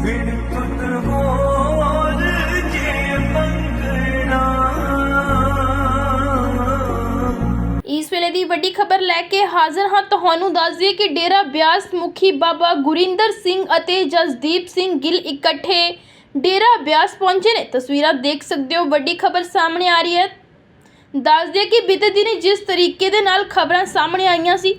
ਇਸ ਵੇਲੇ ਦੀ ਵੱਡੀ ਖਬਰ ਲੈ ਕੇ ਹਾਜ਼ਰ ਹਾਂ, ਤੁਹਾਨੂੰ ਦੱਸ ਦਈਏ ਕਿ ਡੇਰਾ ਬਿਆਸ ਮੁਖੀ ਬਾਬਾ ਗੁਰਿੰਦਰ ਸਿੰਘ ਅਤੇ ਜਸਦੀਪ ਸਿੰਘ ਗਿੱਲ ਇਕੱਠੇ ਡੇਰਾ ਬਿਆਸ ਪਹੁੰਚੇ ਨੇ। ਤਸਵੀਰਾਂ ਦੇਖ ਸਕਦੇ ਹੋ, ਵੱਡੀ ਖਬਰ ਸਾਹਮਣੇ ਆ ਰਹੀ ਹੈ। ਦੱਸ ਦਈਏ ਕਿ ਬੀਤੇ ਦਿਨੀ ਜਿਸ ਤਰੀਕੇ ਦੇ ਨਾਲ ਖਬਰਾਂ ਸਾਹਮਣੇ ਆਈਆਂ ਸੀ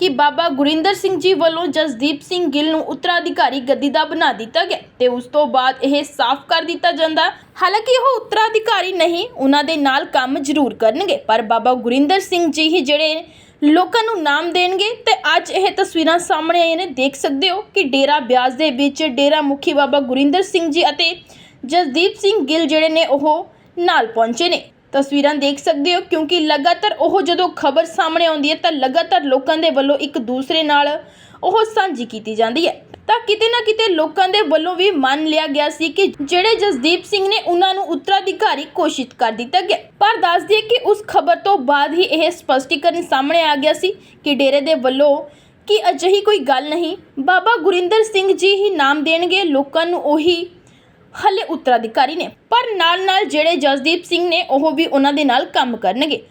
ਕਿ ਬਾਬਾ ਗੁਰਿੰਦਰ ਸਿੰਘ ਜੀ ਵੱਲੋਂ ਜਸਦੀਪ ਸਿੰਘ ਗਿੱਲ ਨੂੰ ਉੱਤਰਾਧਿਕਾਰੀ ਗੱਦੀ ਦਾ ਬਣਾ ਦਿੱਤਾ ਗਿਆ ਤੇ ਉਸ ਤੋਂ ਬਾਅਦ ਇਹ ਸਾਫ਼ ਕਰ ਦਿੱਤਾ ਜਾਂਦਾ। ਹਾਲਾਂਕਿ ਉਹ ਉੱਤਰਾਧਿਕਾਰੀ ਨਹੀਂ, ਉਹਨਾਂ ਦੇ ਨਾਲ ਕੰਮ ਜ਼ਰੂਰ ਕਰਨਗੇ, ਪਰ ਬਾਬਾ ਗੁਰਿੰਦਰ ਸਿੰਘ ਜੀ ਹੀ ਜਿਹੜੇ ਲੋਕਾਂ ਨੂੰ ਨਾਮ ਦੇਣਗੇ ਤੇ ਅੱਜ ਇਹ ਤਸਵੀਰਾਂ ਸਾਹਮਣੇ ਆਈਆਂ ਨੇ, ਦੇਖ ਸਕਦੇ ਹੋ ਕਿ ਡੇਰਾ ਬਿਆਸ ਦੇ ਵਿੱਚ ਡੇਰਾ ਮੁਖੀ ਬਾਬਾ ਗੁਰਿੰਦਰ ਸਿੰਘ ਜੀ ਅਤੇ ਜਸਦੀਪ ਸਿੰਘ ਗਿੱਲ ਜਿਹੜੇ ਨੇ ਉਹ ਨਾਲ ਪਹੁੰਚੇ ਨੇ। ਤਸਵੀਰਾਂ ਦੇਖ ਸਕਦੇ ਹੋ, ਕਿਉਂਕਿ ਲਗਾਤਾਰ ਉਹ ਜਦੋਂ ਖਬਰ ਸਾਹਮਣੇ ਆਉਂਦੀ ਹੈ, ਤਾਂ ਲਗਾਤਾਰ ਲੋਕਾਂ ਦੇ ਵੱਲੋਂ ਇੱਕ ਦੂਸਰੇ ਨਾਲ ਉਹ ਸਾਂਝੀ ਕੀਤੀ ਜਾਂਦੀ ਹੈ। ਤਾਂ ਕਿਤੇ ਨਾ ਕਿਤੇ ਲੋਕਾਂ ਦੇ ਵੱਲੋਂ ਵੀ ਮੰਨ ਲਿਆ ਗਿਆ ਸੀ ਕਿ ਜਿਹੜੇ ਜਸਦੀਪ ਸਿੰਘ ਨੇ ਉਹਨਾਂ ਨੂੰ ਉੱਤਰਾਧਿਕਾਰੀ ਘੋਸ਼ਿਤ ਕਰ ਦਿੱਤਾ ਗਿਆ। ਪਰ ਦੱਸ ਦਈਏ ਕਿ ਉਸ ਖਬਰ ਤੋਂ ਬਾਅਦ ਹੀ ਇਹ ਸਪਸ਼ਟੀਕਰਨ ਸਾਹਮਣੇ ਆ ਗਿਆ ਸੀ ਕਿ ਡੇਰੇ ਦੇ ਵੱਲੋਂ ਕਿ ਅਜਿਹੀ ਕੋਈ ਗੱਲ ਨਹੀਂ, ਬਾਬਾ ਗੁਰਿੰਦਰ ਸਿੰਘ ਜੀ ਹੀ ਨਾਮ ਦੇਣਗੇ, ਲੋਕਾਂ ਨੂੰ ਉਹੀ ਹਲੇ ਉੱਤਰਾਧਿਕਾਰੀ ਨੇ, ਪਰ ਨਾਲ-ਨਾਲ ਜਿਹੜੇ ਜਸਦੀਪ ਸਿੰਘ ਨੇ, ਉਹ ਵੀ ਉਹਨਾਂ ਦੇ ਨਾਲ ਕੰਮ ਕਰਨਗੇ।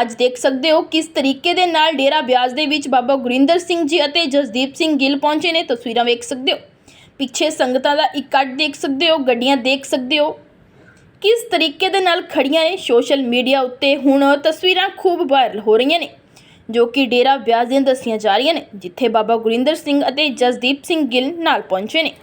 ਅੱਜ ਦੇਖ ਸਕਦੇ ਹੋ ਕਿਸ ਤਰੀਕੇ ਦੇ ਨਾਲ ਡੇਰਾ ਬਿਆਸ ਦੇ ਵਿੱਚ ਬਾਬਾ ਗੁਰਿੰਦਰ ਸਿੰਘ ਜੀ ਅਤੇ ਜਸਦੀਪ ਸਿੰਘ ਗਿੱਲ ਪਹੁੰਚੇ ਨੇ, ਤਸਵੀਰਾਂ ਵੇਖ ਸਕਦੇ ਹੋ। ਪਿੱਛੇ ਸੰਗਤਾਂ ਦਾ ਇਕੱਠ ਦੇਖ ਸਕਦੇ ਹੋ, ਗੱਡੀਆਂ ਦੇਖ ਸਕਦੇ ਹੋ। ਕਿਸ ਤਰੀਕੇ ਦੇ ਨਾਲ ਖੜੀਆਂ ਨੇ ਸੋਸ਼ਲ ਮੀਡੀਆ ਉੱਤੇ, ਹੁਣ ਤਸਵੀਰਾਂ ਖੂਬ ਵਾਇਰਲ ਹੋ ਰਹੀਆਂ ਨੇ, ਜੋ ਕਿ ਡੇਰਾ ਬਿਆਸ ਦੀਆਂ ਦੱਸੀਆਂ ਜਾ ਰਹੀਆਂ ਨੇ, ਜਿੱਥੇ ਬਾਬਾ ਗੁਰਿੰਦਰ ਸਿੰਘ ਅਤੇ ਜਸਦੀਪ ਸਿੰਘ ਗਿੱਲ ਨਾਲ ਪਹੁੰਚੇ ਨੇ।